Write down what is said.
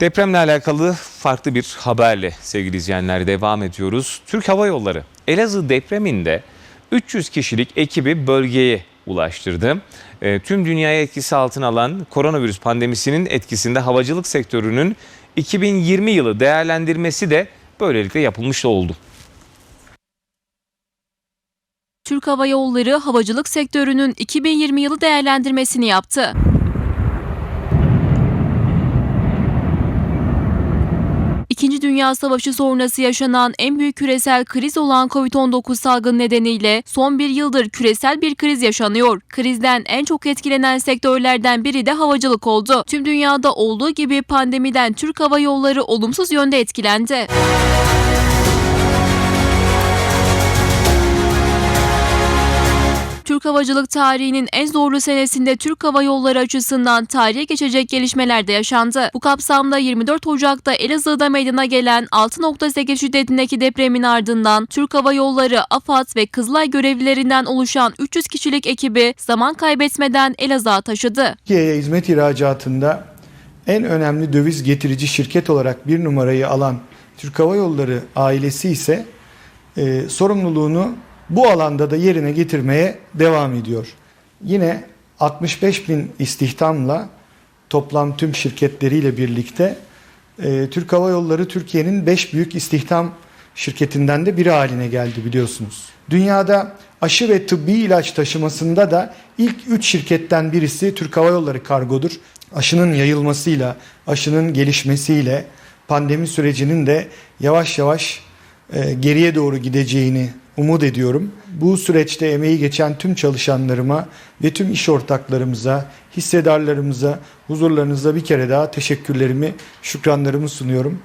Depremle alakalı farklı bir haberle sevgili izleyenler devam ediyoruz. Türk Hava Yolları Elazığ depreminde 300 kişilik ekibi bölgeye ulaştırdı. E, tüm dünyaya etkisi altına alan koronavirüs pandemisinin etkisinde havacılık sektörünün 2020 yılı değerlendirmesi de böylelikle yapılmış oldu. Türk Hava Yolları havacılık sektörünün 2020 yılı değerlendirmesini yaptı. İkinci Dünya Savaşı sonrası yaşanan en büyük küresel kriz olan Covid-19 salgını nedeniyle son bir yıldır küresel bir kriz yaşanıyor. Krizden en çok etkilenen sektörlerden biri de havacılık oldu. Tüm dünyada olduğu gibi pandemiden Türk Hava Yolları olumsuz yönde etkilendi. Türk havacılık tarihinin en zorlu senesinde Türk Hava Yolları açısından tarihe geçecek gelişmeler de yaşandı. Bu kapsamda 24 Ocak'ta Elazığ'da meydana gelen 6.8 şiddetindeki depremin ardından Türk Hava Yolları, AFAD ve Kızılay görevlilerinden oluşan 300 kişilik ekibi zaman kaybetmeden Elazığ'a taşıdı. Türkiye'ye hizmet ihracatında en önemli döviz getirici şirket olarak bir numarayı alan Türk Hava Yolları ailesi ise e, sorumluluğunu bu alanda da yerine getirmeye devam ediyor. Yine 65 bin istihdamla toplam tüm şirketleriyle birlikte e, Türk Hava Yolları Türkiye'nin 5 büyük istihdam şirketinden de biri haline geldi biliyorsunuz. Dünyada aşı ve tıbbi ilaç taşımasında da ilk 3 şirketten birisi Türk Hava Yolları Kargo'dur. Aşının yayılmasıyla, aşının gelişmesiyle pandemi sürecinin de yavaş yavaş e, geriye doğru gideceğini umut ediyorum. Bu süreçte emeği geçen tüm çalışanlarıma ve tüm iş ortaklarımıza, hissedarlarımıza huzurlarınızda bir kere daha teşekkürlerimi, şükranlarımı sunuyorum.